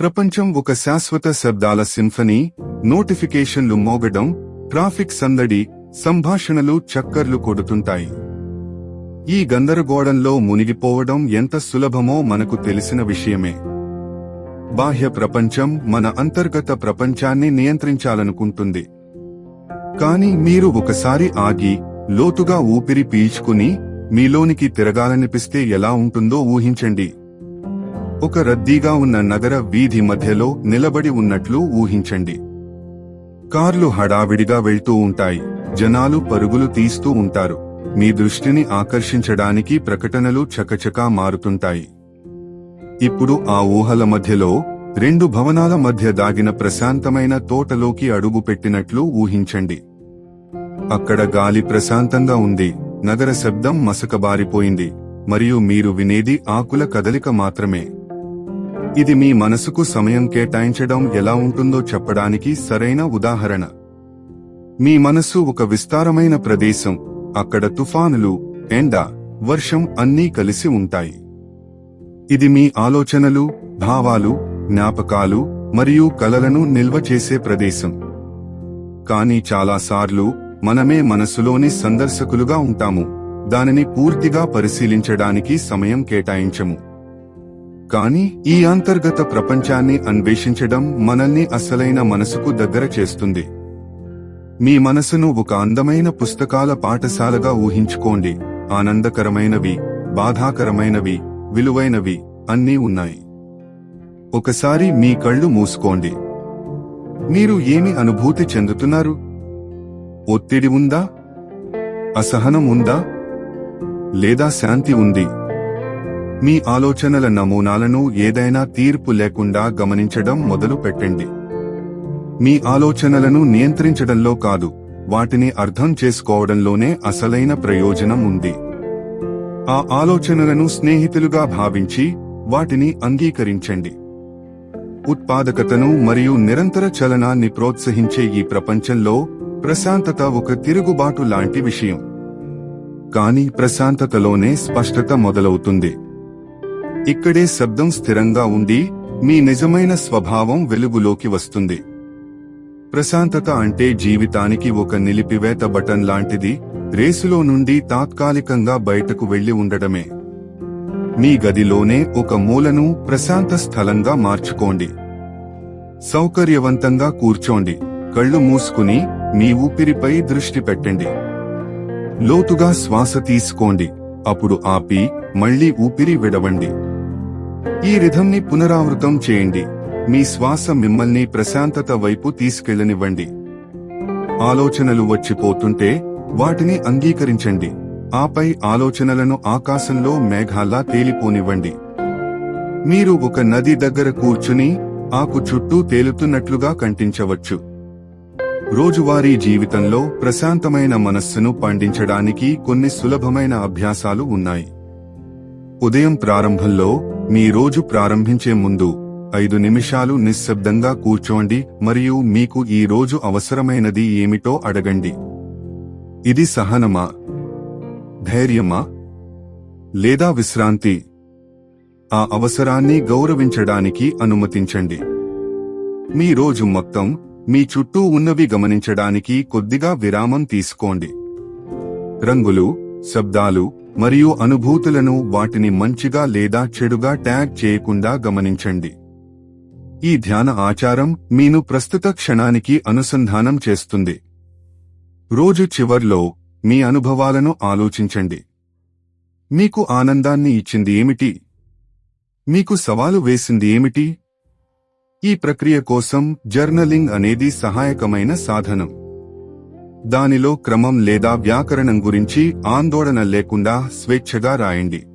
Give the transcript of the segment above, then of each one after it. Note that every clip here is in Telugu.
ప్రపంచం ఒక శాశ్వత శబ్దాల సింఫనీ నోటిఫికేషన్లు మోగడం ట్రాఫిక్ సందడి సంభాషణలు చక్కర్లు కొడుతుంటాయి. ఈ గందరగోళంలో మునిగిపోవడం ఎంత సులభమో మనకు తెలిసిన విషయమే. బాహ్య ప్రపంచం మన అంతర్గత ప్రపంచాన్ని నియంత్రించాలనుకుంటుంది. కానీ మీరు ఒకసారి ఆగి లోతుగా ఊపిరి పీల్చుకుని మీలోనికి తిరగాలనిపిస్తే ఎలా ఉంటుందో ఊహించండి. ఒక రద్దీగా ఉన్న నగర వీధి మధ్యలో నిలబడి ఉన్నట్లు ఊహించండి. కార్లు హడావిడిగా వెళ్తూ ఉంటాయి. జనాలు పరుగులు తీస్తూ ఉంటారు. మీ దృష్టిని ఆకర్షించడానికి ప్రకటనలు చకచకా మారుతుంటాయి. ఇప్పుడు ఆ ఊహల మధ్యలో రెండు భవనాల మధ్య దాగిన ప్రశాంతమైన తోటలోకి అడుగు పెట్టినట్లు ఊహించండి. అక్కడ గాలి ప్రశాంతంగా ఉంది. నగర శబ్దం మసకబారిపోయింది. మరియు మీరు వినేది ఆకుల కదలిక మాత్రమే. ఇది మీ మనసుకు సమయం కేటాయించడం ఎలా ఉంటుందో చెప్పడానికి సరైన ఉదాహరణ. మీ మనసు ఒక విస్తారమైన ప్రదేశం అక్కడ తుఫానులు ఎండ వర్షం అన్నీ కలిసి ఉంటాయి. ఇది మీ ఆలోచనలు భావాలు జ్ఞాపకాలు మరియు కలలను నిల్వ చేసే ప్రదేశం. కానీ చాలాసార్లు మనమే మనసులోని సందర్శకులుగా ఉంటాము దానిని పూర్తిగా పరిశీలించడానికి సమయం కేటాయించము. కానీ ఈ అంతర్గత ప్రపంచాన్ని అన్వేషించడం మనల్ని అసలైన మనసుకు దగ్గర చేస్తుంది. మీ మనసును ఒక అందమైన పుస్తకాల పాఠశాలగా ఊహించుకోండి. ఆనందకరమైనవి బాధాకరమైనవి విలువైనవి అన్నీ ఉన్నాయి. ఒకసారి మీ కళ్ళు మూసుకోండి. మీరు ఏమి అనుభూతి చెందుతున్నారు? ఒత్తిడి ఉందా? అసహనం ఉందా? లేదా శాంతి ఉంది? మీ ఆలోచనల నమూనాలను ఏదైనా తీర్పు లేకుండా గమనించడం మొదలు పెట్టండి. మీ ఆలోచనలను నియంత్రించడంలో కాదు వాటిని అర్థం చేసుకోవడంలోనే అసలైన ప్రయోజనం ఉంది. ఆ ఆలోచనలను స్నేహితులుగా భావించి వాటిని అంగీకరించండి. ఉత్పాదకతను మరియు నిరంతర చలనాన్ని ప్రోత్సహించే ఈ ప్రపంచంలో ప్రశాంతత ఒక తిరుగుబాటు లాంటి విషయం. కానీ ప్రశాంతతలోనే స్పష్టత మొదలవుతుంది. ఇక్కడే శబ్దం స్థిరంగా ఉండి మీ నిజమైన స్వభావం వెలుగులోకి వస్తుంది. ప్రశాంతత అంటే జీవితానికి ఒక నిలిపివేత బటన్ లాంటిది రేసులో నుండి తాత్కాలికంగా బయటకు వెళ్ళి ఉండడమే మీ గదిలోనే ఒక మూలను ప్రశాంత స్థలంగా మార్చుకోండి. సౌకర్యవంతంగా కూర్చోండి. కళ్ళు మూసుకుని మీ ఊపిరిపై దృష్టి పెట్టండి. లోతుగా శ్వాస తీసుకోండి. అప్పుడు ఆపి మళ్ళీ ఊపిరి విడవండి. ఈ రిథంని పునరావృతం చేయండి. మీ శ్వాస మిమ్మల్ని ప్రశాంతత వైపు తీసుకెళ్ళనివ్వండి ఆలోచనలు వచ్చిపోతుంటే వాటిని అంగీకరించండి. ఆపై ఆలోచనలను ఆకాశంలో మేఘాల్లా తేలిపోనివ్వండి. మీరు ఒక నది దగ్గర కూర్చుని ఆకు చుట్టూ తేలుతున్నట్లుగా కంటించవచ్చు. రోజువారీ జీవితంలో ప్రశాంతమైన మనస్సును పండించడానికి కొన్ని సులభమైన అభ్యాసాలు ఉన్నాయి. ఉదయం ప్రారంభంలో మీ రోజు ప్రారంభించే ముందు ఐదు నిమిషాలు నిశ్శబ్దంగా కూర్చోండి మరియు మీకు ఈ రోజు అవసరమైనది ఏమిటో అడగండి. ఇది సహనమా? ధైర్యమా? లేదా విశ్రాంతి? ఆ అవసరాన్ని గౌరవించడానికి అనుమతించండి. మీ రోజు మొత్తం మీ చుట్టూ ఉన్నవి గమనించడానికి కొద్దిగా విరామం తీసుకోండి. రంగులు శబ్దాలు మరియు అనుభూతులను వాటిని మంచిగా లేదా చెడుగా ట్యాగ్ చేయకుండా గమనించండి. ఈ ధ్యాన ఆచారం మీను ప్రస్తుత క్షణానికి అనుసంధానం చేస్తుంది. రోజు చివర్లో మీ అనుభవాలను ఆలోచించండి. మీకు ఆనందాన్ని ఇచ్చింది ఏమిటి? మీకు సవాలు వేసింది ఏమిటి? ఈ ప్రక్రియ కోసం జర్నలింగ్ అనేది సహాయకమైన సాధనం. దానిలో క్రమం లేదా వ్యాకరణం గురించి ఆందోళన లేకుండా స్వేచ్ఛగా రాయండి.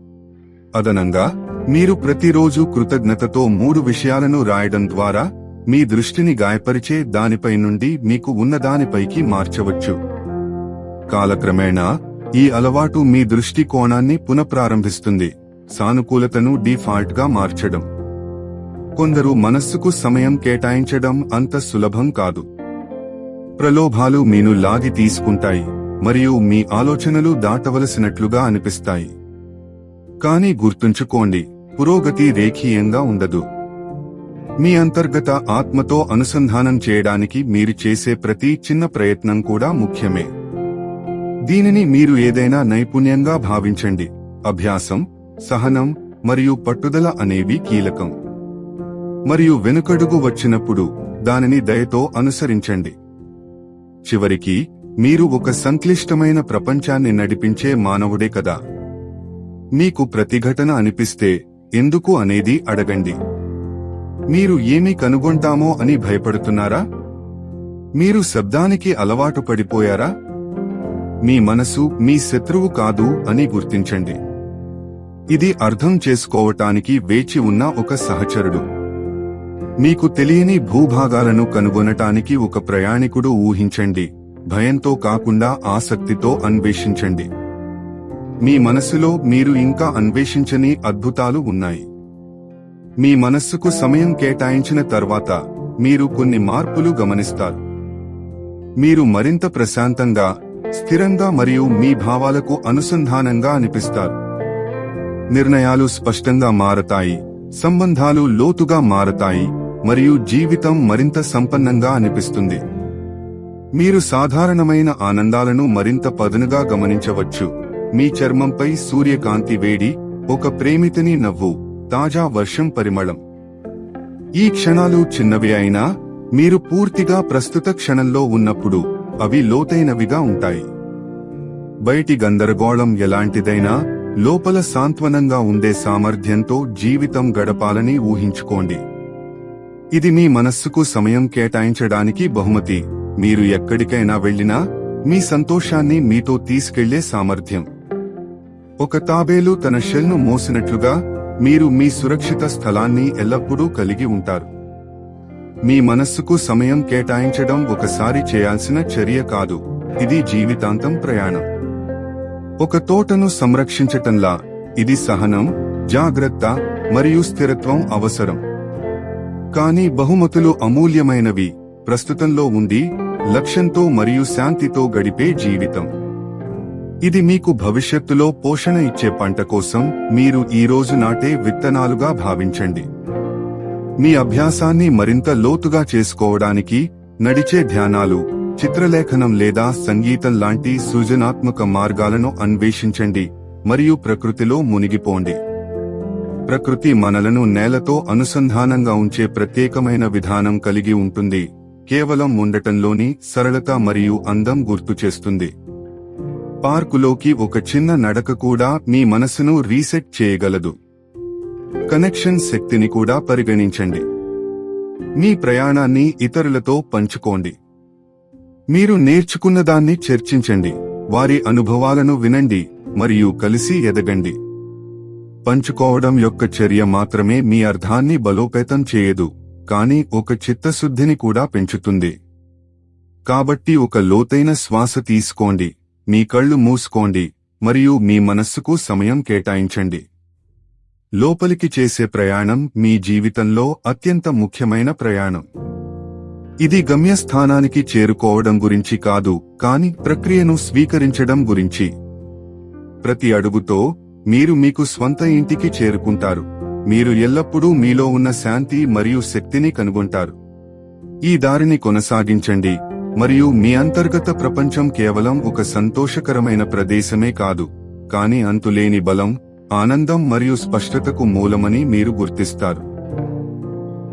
అదనంగా మీరు ప్రతిరోజు కృతజ్ఞతతో మూడు విషయాలను రాయడం ద్వారా మీ దృష్టిని గాయపరిచే దానిపై నుండి మీకు ఉన్నదానిపైకి మార్చవచ్చు. కాలక్రమేణా ఈ అలవాటు మీ దృష్టికోణాన్ని పునఃప్రారంభిస్తుంది సానుకూలతను డిఫాల్ట్గా మార్చడం. కొందరు మనస్సుకు సమయం కేటాయించడం అంత సులభం కాదు. ప్రలోభాలు మీను లాగి తీసుకుంటాయి మరియు మీ ఆలోచనలు దాటవలసినట్లుగా అనిపిస్తాయి. కానీ గుర్తుంచుకోండి పురోగతి రేఖీయంగా ఉండదు. మీ అంతర్గత ఆత్మతో అనుసంధానం చేయడానికి మీరు చేసే ప్రతి చిన్న ప్రయత్నం కూడా ముఖ్యమే. దీనిని మీరు ఏదైనా నైపుణ్యంగా భావించండి. అభ్యాసం సహనం మరియు పట్టుదల అనేవి కీలకం. మరియు వెనుకడుగు వచ్చినప్పుడు దానిని దయతో అనుసరించండి. చివరికి మీరు ఒక సంక్లిష్టమైన ప్రపంచాన్ని నడిపించే మానవుడే కదా. మీకు ప్రతిఘటన అనిపిస్తే ఎందుకు అనేది అడగండి. మీరు ఏమి కనుగొంటామో అని భయపడుతున్నారా? మీరు శబ్దానికి అలవాటు పడిపోయారా? మీ మనసు మీ శత్రువు కాదు అని గుర్తించండి. ఇది అర్థం చేసుకోవటానికి వేచి ఉన్న ఒక సహచరుడు. మీకు తెలియని భూభాగాలను కనుగొనటానికి ఒక ప్రయాణికుడు ఊహించండి. భయంతో కాకుండా ఆసక్తితో అన్వేషించండి. మీ మనసులో మీరు ఇంకా అన్వేషించని అద్భుతాలు ఉన్నాయి. మీ మనస్సుకు సమయం కేటాయించిన తర్వాత మీరు కొన్ని మార్పులు గమనిస్తారు. మీరు మరింత ప్రశాంతంగా స్థిరంగా మరియు మీ భావాలకు అనుసంధానంగా అనిపిస్తారు. నిర్ణయాలు స్పష్టంగా మారతాయి సంబంధాలు లోతుగా మారతాయి మరియు జీవితం మరింత సంపన్నంగా అనిపిస్తుంది. మీరు సాధారణమైన ఆనందాలను మరింత పదునుగా గమనించవచ్చు. మీ చర్మంపై సూర్యకాంతి వేడి ఒక ప్రేమితని నవ్వు తాజా వర్షం పరిమళం. ఈ క్షణాలు చిన్నవి అయినా మీరు పూర్తిగా ప్రస్తుత క్షణంలో ఉన్నప్పుడు అవి లోతైనవిగా ఉంటాయి. బయటి గందరగోళం ఎలాంటిదైనా లోపల సాంత్వనంగా ఉండే సామర్థ్యంతో జీవితం గడపాలని ఊహించుకోండి. ఇది మీ మనస్సుకు సమయం కేటాయించడానికి బహుమతి. మీరు ఎక్కడికైనా వెళ్ళినా మీ సంతోషాన్ని మీతో తీసుకెళ్ళే సామర్థ్యం. ఒక తాబేలు తన షెల్ను మోసినట్లుగా మీరు మీ సురక్షిత స్థలాన్ని ఎల్లప్పుడూ కలిగి ఉంటారు. మీ మనస్సుకు సమయం కేటాయించడం ఒకసారి చేయాల్సిన చర్య కాదు. ఇది జీవితాంతం ప్రయాణం. ఒక తోటను సంరక్షించటంలా. ఇది సహనం జాగ్రత్త మరియు స్థిరత్వం అవసరం. కానీ బహుమతులు అమూల్యమైనవి. ప్రస్తుతంలో ఉండి లక్ష్యంతో మరియు శాంతితో గడిపే జీవితం. ఇది మీకు భవిష్యత్తులో పోషణ ఇచ్చే పంట కోసం మీరు ఈ రోజు నాటే విత్తనాలుగా భావించండి. మీ అభ్యాసాన్ని మరింత లోతుగా చేసుకోవడానికి నడిచే ధ్యానాలు చిత్రలేఖనం లేదా సంగీతం లాంటి సృజనాత్మక మార్గాలను అన్వేషించండి మరియు ప్రకృతిలో మునిగిపోండి. ప్రకృతి మనలను నేలతో అనుసంధానంగా ఉంచే ప్రత్యేకమైన విధానం కలిగి ఉంటుంది. కేవలం ఉండటంలోని సరళత మరియు అందం గుర్తు చేస్తుంది. పార్కులోకి ఒక చిన్న నడక కూడా మీ మనసును రీసెట్ చేయగలదు. కనెక్షన్ శక్తిని కూడా పరిగణించండి. మీ ప్రయాణాన్ని ఇతరులతో పంచుకోండి. మీరు నేర్చుకున్నదాన్ని చర్చించండి. వారి అనుభవాలను వినండి మరియు కలిసి ఎదగండి. పంచుకోవడం యొక్క చర్య మాత్రమే మీ అర్థాన్ని బలోపేతం చేయదు కానీ ఒక చిత్తశుద్ధిని కూడా పెంచుతుంది. కాబట్టి ఒక లోతైన శ్వాస తీసుకోండి మీ కళ్ళు మూసుకోండి మరియు మీ మనస్సుకు సమయం కేటాయించండి. లోపలికి చేసే ప్రయాణం మీ జీవితంలో అత్యంత ముఖ్యమైన ప్రయాణం. ఇది గమ్యస్థానానికి చేరుకోవడం గురించి కాదు కాని ప్రక్రియను స్వీకరించడం గురించి. ప్రతి అడుగుతో మీరు మీకు స్వంత ఇంటికి చేరుకుంటారు. మీరు ఎల్లప్పుడూ మీలో ఉన్న శాంతి మరియు శక్తిని కనుగొంటారు. ఈ దారిని కొనసాగించండి. మరియు మీ అంతర్గత ప్రపంచం కేవలం ఒక సంతోషకరమైన ప్రదేశమే కాదు. కాని అంతులేని బలం ఆనందం మరియు స్పష్టతకు మూలమని మీరు గుర్తిస్తారు.